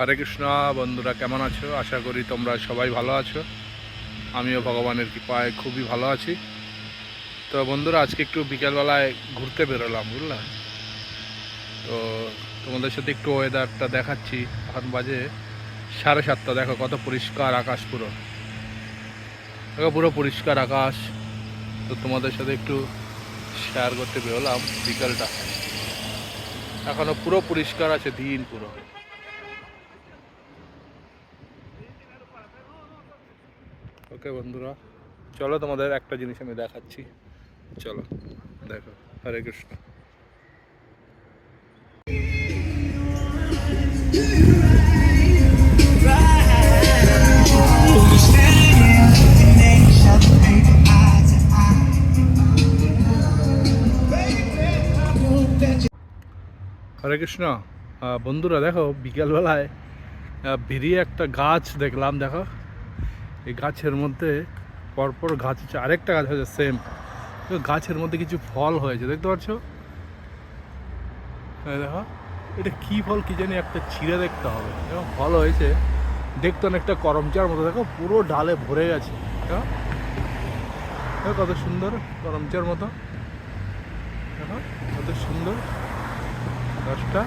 হরে কৃষ্ণ, বন্ধুরা কেমন আছো? আশা করি তোমরা সবাই ভালো আছো। আমিও ভগবানের কৃপায় খুবই ভালো আছি। তো বন্ধুরা, আজকে একটু বিকেলবেলায় ঘুরতে বেরোলাম, বুঝলা? তো তোমাদের সাথে একটু ওয়েদারটা দেখাচ্ছি। এখন বাজে সাড়ে সাতটা। দেখো কত পরিষ্কার আকাশ পুরো। দেখো পুরো পরিষ্কার আকাশ। তো তোমাদের সাথে একটু শেয়ার করতে বেরোলাম বিকেলটা। এখনও পুরো পরিষ্কার আছে, দিন পুরো। ওকে বন্ধুরা, চলো তোমাদের একটা জিনিস আমি দেখাচ্ছি। চলো, দেখো, হরে কৃষ্ণ। হরে কৃষ্ণ বন্ধুরা দেখো, বিকেলবেলায় বেরিয়ে একটা গাছ দেখলাম, দেখো। এই গাছের মধ্যে পরপর গাছ হচ্ছে, আরেকটা গাছ হয়েছে সেম তো গাছের মধ্যে কিছু ফল হয়েছে, দেখতে পাচ্ছ? দেখো, এটা কি ফল কি জানি, একটা ছিঁড়ে দেখতে হবে। দেখো, ফল হয়েছে, দেখতে অনেকটা করমচার মতো, দেখো, পুরো ডালে ভরে গেছে। দেখো কত সুন্দর করমচার মতো। দেখো, কত সুন্দর গাছটা।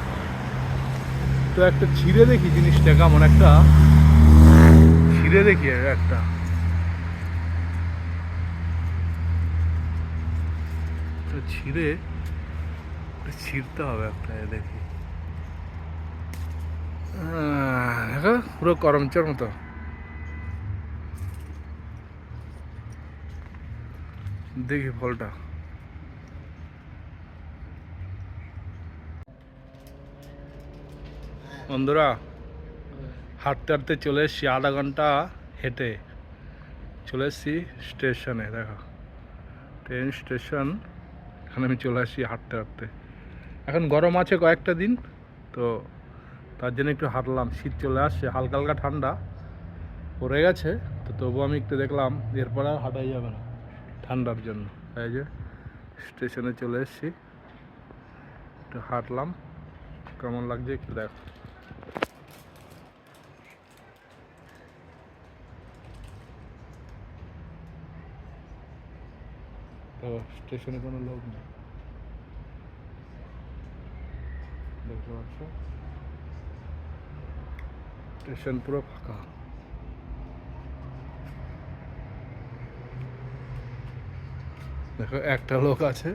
তো একটা ছিঁড়ে দেখি জিনিসটা কেমন, একটা ছিঁড়ে দেখি একটা। ছিঁড়ে ছিঁড়তে হবে একটা, এ দেখি। দেখো, পুরো করমচার মতো। দেখি ফলটা। বন্ধুরা হাঁটতে হাঁটতে চলে এসছি আধা ঘণ্টা হেঁটে। চলে এসছি স্টেশনে, দেখো। ট্রেন স্টেশন, এখানে আমি চলে আসছি হাঁটতে হাঁটতে এখন গরম আছে কয়েকটা দিন, তো তার জন্য একটু হাঁটলাম। শীত চলে আসছে হালকা হালকা ঠান্ডা। পড়ে গেছে, তো তবু আমি একটু দেখলাম, এরপর আর হাঁটাই যাবে না ঠান্ডার জন্য। তাই যে স্টেশনে চলে এসছি। একটু হাঁটলাম, কেমন লাগছে একটু দেখ। তো স্টেশনে কোনো লোক নেই। দেখতে পাচ্ছ? স্টেশন পুরো ফাঁকা। দেখো, একটা লোক আছে।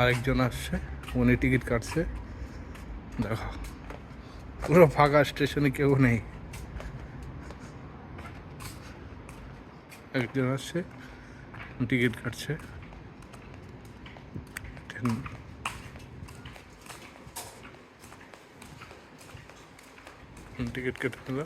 আরেকজন আসছে, উনি টিকিট কাটছে। দেখো, পুরো ফাঁকা, স্টেশনে কেউ নেই। একজন আসছে টিকিট কাটছে। টিকিট কেটে নিল